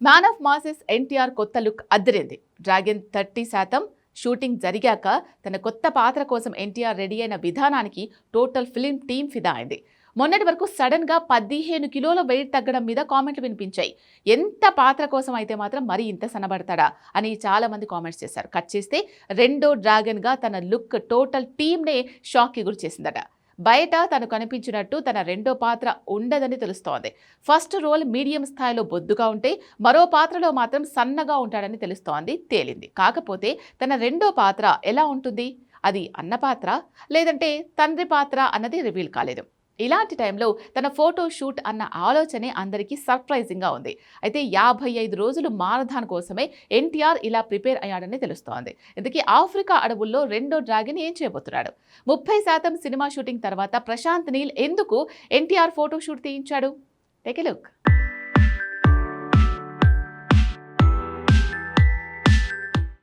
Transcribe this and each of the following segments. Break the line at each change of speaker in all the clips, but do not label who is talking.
Man of masses NTR కొత్త look అద్దరింది. Dragon thirty శాతం షూటింగ్ జరిగాక తన కొత్త పాత్ర కోసం ఎన్టీఆర్ రెడీ అయిన విధానానికి టోటల్ ఫిలిం టీం ఫిదా అయింది. మొన్నటి వరకు సడన్గా పదిహేను కిలోల వెయిట్ తగ్గడం మీద కామెంట్లు వినిపించాయి. ఎంత పాత్ర కోసం అయితే మాత్రం మరి ఇంత సనబడతాడా అని చాలా మంది కామెంట్స్ చేశారు. కట్ చేస్తే రెండో డ్రాగన్గా తన లుక్ టోటల్ టీమ్నే షాక్కి గురి చేసిందట. బయట తను కనిపించినట్టు తన రెండో పాత్ర ఉండదని తెలుస్తోంది. ఫస్ట్ రోల్ మీడియం స్థాయిలో బొద్దుగా ఉంటే మరో పాత్రలో మాత్రం సన్నగా ఉంటాడని తెలుస్తోంది తేలింది. కాకపోతే తన రెండో పాత్ర ఎలా ఉంటుంది? అది అన్న పాత్ర? లేదంటే తండ్రి పాత్ర అన్నది రివీల్ కాలేదు. ఇలాంటి టైంలో తన ఫోటో షూట్ అన్న ఆలోచనే అందరికీ సర్ప్రైజింగ్గా ఉంది. అయితే యాభై ఐదు రోజులు మారథాన్ కోసమే ఎన్టీఆర్ ఇలా ప్రిపేర్ అయ్యాడని తెలుస్తోంది. ఇందుకే ఆఫ్రికా అడవుల్లో రెండో డ్రాగన్ ఏం చేయబోతున్నాడు? ముప్పై శాతం సినిమా షూటింగ్ తర్వాత ప్రశాంత్ నీల్ ఎందుకు NTR photo shoot తీయించాడు? Take look.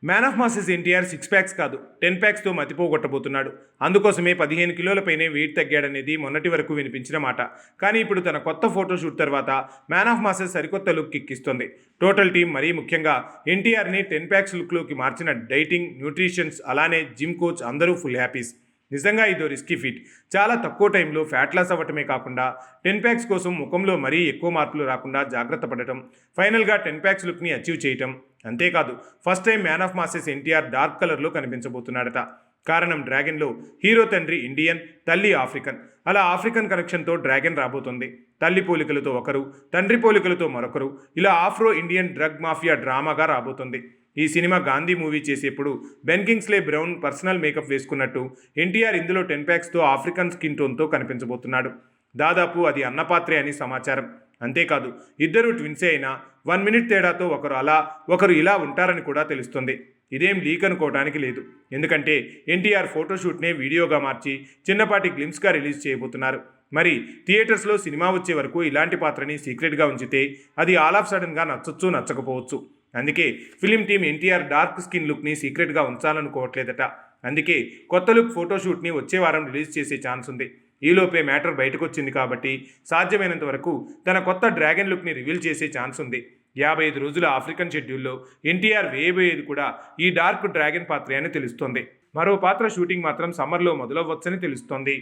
Man of masses NTR six packs కాదు టెన్ ప్యాక్స్తో మతిపోగొట్టబోతున్నాడు. అందుకోసమే పదిహేను కిలోలపైనే వెయిట్ తగ్గాడనేది మొన్నటి వరకు వినిపించిన మాట. కానీ ఇప్పుడు తన కొత్త ఫోటోషూట్ తర్వాత మ్యాన్ ఆఫ్ మాసెస్ సరికొత్త లుక్ ఎక్కిస్తుంది టోటల్ టీం మరీ ముఖ్యంగా ఎన్టీఆర్ని టెన్ ప్యాక్స్ లుక్లోకి మార్చిన డైటింగ్ న్యూట్రిషన్స్ అలానే జిమ్ కోచ్ అందరూ ఫుల్ హ్యాపీస్. నిజంగా ఇదో రిస్కీ ఫీట్ చాలా తక్కువ టైంలో ఫ్యాట్ లాస్ అవ్వటమే కాకుండా టెన్ ప్యాక్స్ కోసం ముఖంలో మరీ ఎక్కువ మార్పులు రాకుండా జాగ్రత్త పడటం ఫైనల్గా టెన్ ప్యాక్స్ లుక్ని అచీవ్ చేయటం అంతేకాదు first time man of masses NTR dark కలర్లో కనిపించబోతున్నాడట. కారణం డ్రాగన్లో హీరో తండ్రి ఇండియన్ తల్లి ఆఫ్రికన్ అలా ఆఫ్రికన్ కనెక్షన్తో డ్రాగన్ రాబోతుంది. తల్లి పోలికలతో ఒకరు తండ్రి పోలికలతో మరొకరు. ఇలా ఆఫ్రో ఇండియన్ డ్రగ్ మాఫియా డ్రామాగా రాబోతుంది. ఈ సినిమా గాంధీ మూవీ చేసేప్పుడు Ben Kingsley brown personal makeup వేసుకున్నట్టు ఎన్టీఆర్ ఇందులో టెన్ ప్యాక్స్తో ఆఫ్రికన్ స్కిన్ టోన్తో కనిపించబోతున్నాడు. దాదాపు అది అన్నపాత్రే అని సమాచారం. అంతేకాదు ఇద్దరు ట్విన్సే అయినా వన్ మినిట్ తేడాతో ఒకరు అలా ఒకరు ఇలా ఉంటారని కూడా తెలుస్తుంది. ఇదేం లీక్ అనుకోవడానికి లేదు. ఎందుకంటే ఎన్టీఆర్ ఫోటోషూట్నే వీడియోగా మార్చి చిన్నపాటి గ్లిమ్స్గా రిలీజ్ చేయబోతున్నారు. మరి థియేటర్స్లో సినిమా వచ్చే వరకు ఇలాంటి పాత్రని సీక్రెట్గా ఉంచితే అది ఆల్ ఆఫ్ సడన్గా నచ్చొచ్చు నచ్చకపోవచ్చు. అందుకే film team NTR dark skin లుక్ని సీక్రెట్గా ఉంచాలనుకోవట్లేదట. అందుకే కొత్త లుక్ ఫోటోషూట్ని వచ్చే వారం రిలీజ్ చేసే ఛాన్స్ ఉంది. ఈలోపే మ్యాటర్ బయటకు వచ్చింది కాబట్టి సాధ్యమైనంత వరకు తన కొత్త డ్రాగన్ లుక్ని రివీల్ చేసే ఛాన్స్ ఉంది. యాభై ఐదు రోజుల ఆఫ్రికన్ షెడ్యూల్లో ఎన్టీఆర్ వేయబోయేది కూడా ఈ డార్క్ డ్రాగన్ పాత్రే అని తెలుస్తోంది. మరో పాత్ర షూటింగ్ మాత్రం సమ్మర్లో మొదలవ్వచ్చని తెలుస్తోంది.